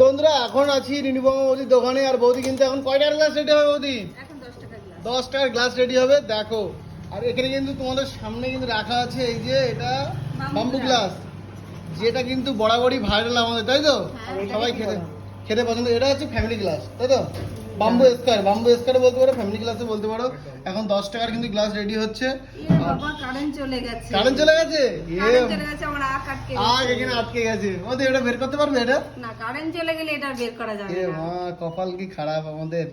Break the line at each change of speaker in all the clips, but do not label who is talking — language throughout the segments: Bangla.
তন্দ্রা এখন আছি রিনুপমা বৌদির দোকানে আর বৌদি কিন্তু এখন কয়টার গ্লাস রেডি হবে বৌদি?
দশটার গ্লাস
রেডি হবে দেখো। আর এখানে কিন্তু তোমাদের সামনে কিন্তু রাখা আছে এই যে এটা
বাম্বু গ্লাস।
যেটা কিন্তু বরাবরই ভাইরাল আমাদের তাই তো?
হ্যাঁ,
সবাই খেতে
বড়।
খেতে পছন্দ এটা হচ্ছে ফ্যামিলি গ্লাস তাই তো? বাম্বু স্কোয়ার বাম্বু স্কোয়ার বলতে পারো ফ্যামিলি গ্লাসে বলতে পারো। এখন দশ টাকার কিন্তু গ্লাস রেডি হচ্ছে।
ইয়ে কারেন্ট চলে গেছে।
কারেন্ট চলে গেছে? ইয়ে।
কারেন্ট চলে গেছে আটকে
আগ
গেছে।
এখানে আটকে গেছে। ওদের এটা বের করতে পারবে এটা?
না কারেন্ট চলে গেলে এটা বের করা যাবে না।
মা কপাল কি খারাপ আমাদের।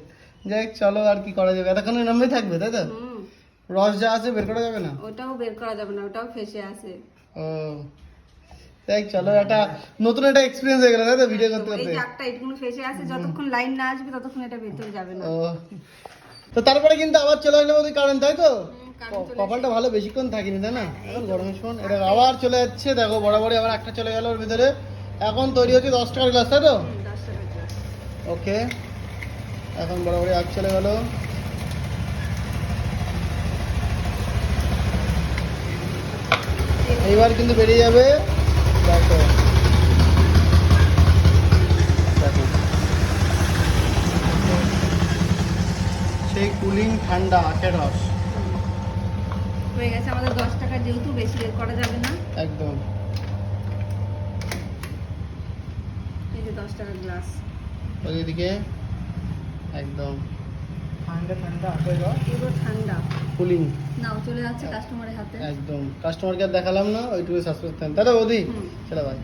যাই চলো আর কি করা যাবে। এতক্ষণ নামে থাকবে তাই তো? রস যা আছে বের করা যাবে না?
ওটাও বের করা যাবে না ওটাও ফেসে আছে।
ও। দেখ চলো একটা নতুন একটা এক্সপিরিয়েন্স হয়ে গেল তাই তো ভিডিও করতে
এই
করতে?
জাগটা এটুকুন ফেসে আছে যতক্ষণ লাইন না আসবে ততক্ষণ এটা ভেতর যাবে না।
তো তারপরে কিন্তু আবার চলে আসলো ওদের কারণ তাই তো? কপালটা ভালো বেশিক্ষণ থাকিনি তাই না? এখন গরমের সময় এটা আবার চলে যাচ্ছে দেখো বরাবরই আবার একটা চলে গেল ওর ভিতরে। এখন তৈরি হচ্ছে দশ টাকার গ্লাস তাই তো। ওকে। এখন বরাবরই আগ চলে গেল। এইবার কিন্তু বেরিয়ে যাবে। দেখো। সেই কুলিং ঠান্ডা আখের রস।
হয়ে গেছে আমাদের দশ টাকা যেহেতু বেশি করা যাবে না।
একদম।
এই যে দশ টাকার গ্লাস
ওইদিকে একদম। ঠান্ডা ঠান্ডা রস
পুরো ঠান্ডা।
কুলিং
নাও চলে যাচ্ছে কাস্টমারের হাতে।
একদম। কাস্টমারকে দেখালাম না ওইটুকু সাসপেন্স দাদা
ওদি
চলো ভাই।